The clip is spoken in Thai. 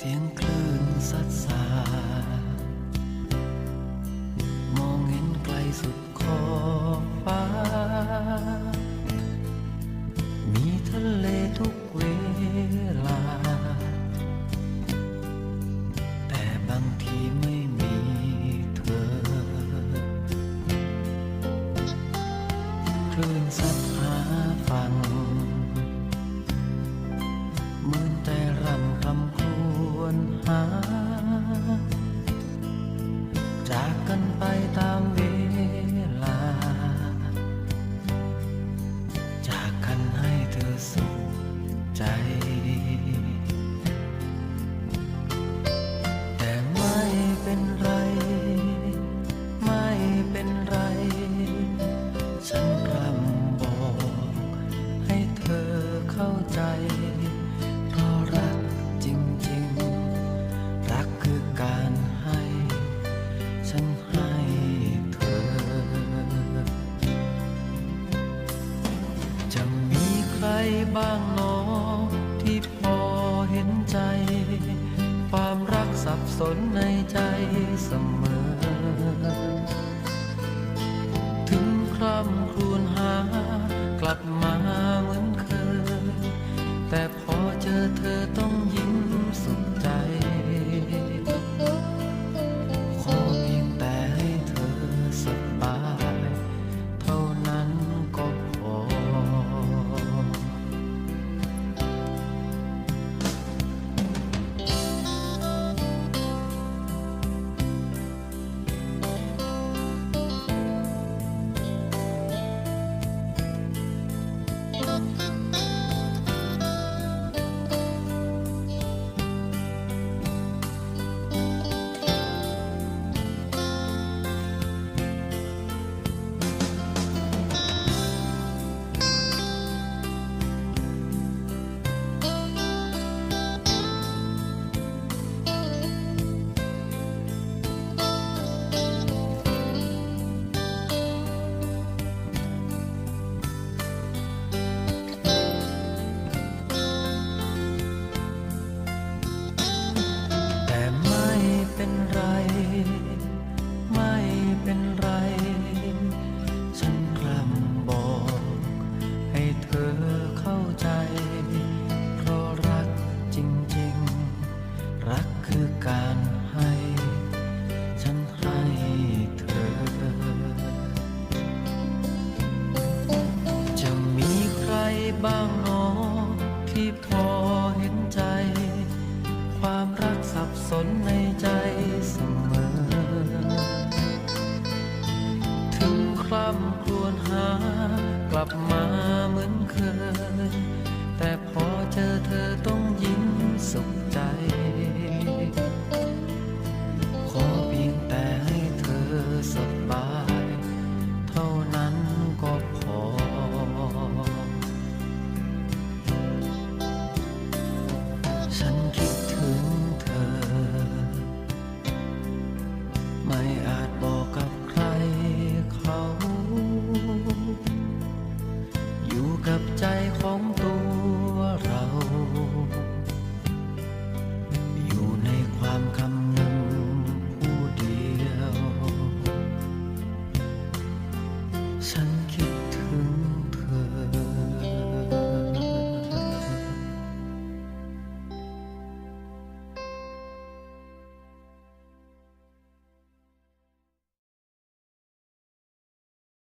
think บ้างหนอที่พอเห็นใจ ความรักสับสนในใจเสมอ ถึงคร่ำครวญหากลับมาเหมือนเคยแต่ บ้างหนอที่พอเห็นใจ ความรักสับสนในใจเสมอ ถึงคร่ำครวญหากลับมา 想